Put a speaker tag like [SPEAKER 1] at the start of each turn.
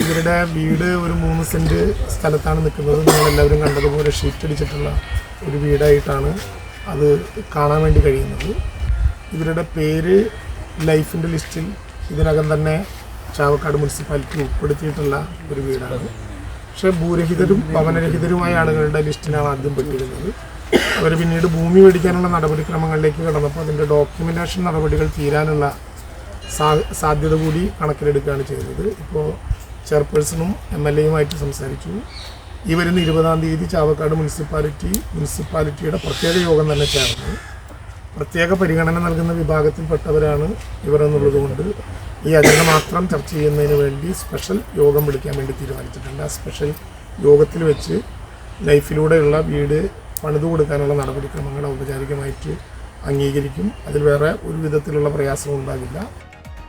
[SPEAKER 1] ഇവരുടെ വീട് ഒരു മൂന്ന് സെന്റ് സ്ഥലത്താണ് നിൽക്കുന്നത്. നിങ്ങളെല്ലാവരും കണ്ടതുപോലെ ഷീറ്റ് അടിച്ചിട്ടുള്ള ഒരു വീടായിട്ടാണ് അത് കാണാൻ വേണ്ടി കഴിയുന്നത്. ഇവരുടെ പേര് ലൈഫിന്റെ ലിസ്റ്റിൽ ഇതിനകം തന്നെ ചാവക്കാട് മുനിസിപ്പാലിറ്റി ഉൾപ്പെടുത്തിയിട്ടുള്ള ഒരു വീടാണ്. പക്ഷേ ഭൂരഹിതരും ഭവനരഹിതരുമായ ആളുകളുടെ ലിസ്റ്റിലാണ് ആദ്യം പെട്ടിരുന്നത്. അവർ പിന്നീട് ഭൂമി മേടിക്കാനുള്ള നടപടിക്രമങ്ങളിലേക്ക് കടന്നപ്പോൾ അതിന്റെ ഡോക്യുമെന്റേഷൻ നടപടികൾ തീരാനുള്ള സാധ്യത കൂടി കണക്കിലെടുക്കുകയാണ് ചെയ്തത്. ഇപ്പോൾ ചെയർപേഴ്സണും എം എൽ എയുമായിട്ട് സംസാരിച്ചു. ഈ വരുന്ന ഇരുപതാം തീയതി ചാവക്കാട് മുനിസിപ്പാലിറ്റി മുനിസിപ്പാലിറ്റിയുടെ പ്രത്യേക യോഗം തന്നെ ചേർന്നു. പ്രത്യേക പരിഗണന നൽകുന്ന വിഭാഗത്തിൽപ്പെട്ടവരാണ് ഇവർ എന്നുള്ളതുകൊണ്ട് ഈ അജണ്ട മാത്രം ചർച്ച ചെയ്യുന്നതിന് വേണ്ടി സ്പെഷ്യൽ യോഗം വിളിക്കാൻ വേണ്ടി തീരുമാനിച്ചിട്ടുണ്ട്. ആ സ്പെഷ്യൽ യോഗത്തിൽ വെച്ച് ലൈഫിലൂടെയുള്ള വീട് പണിതു കൊടുക്കാനുള്ള നടപടിക്രമങ്ങൾ ഔപചാരികമായിട്ട് അംഗീകരിക്കും. അതിൽ വേറെ ഒരു വിധത്തിലുള്ള പ്രയാസവും ഉണ്ടാകില്ല.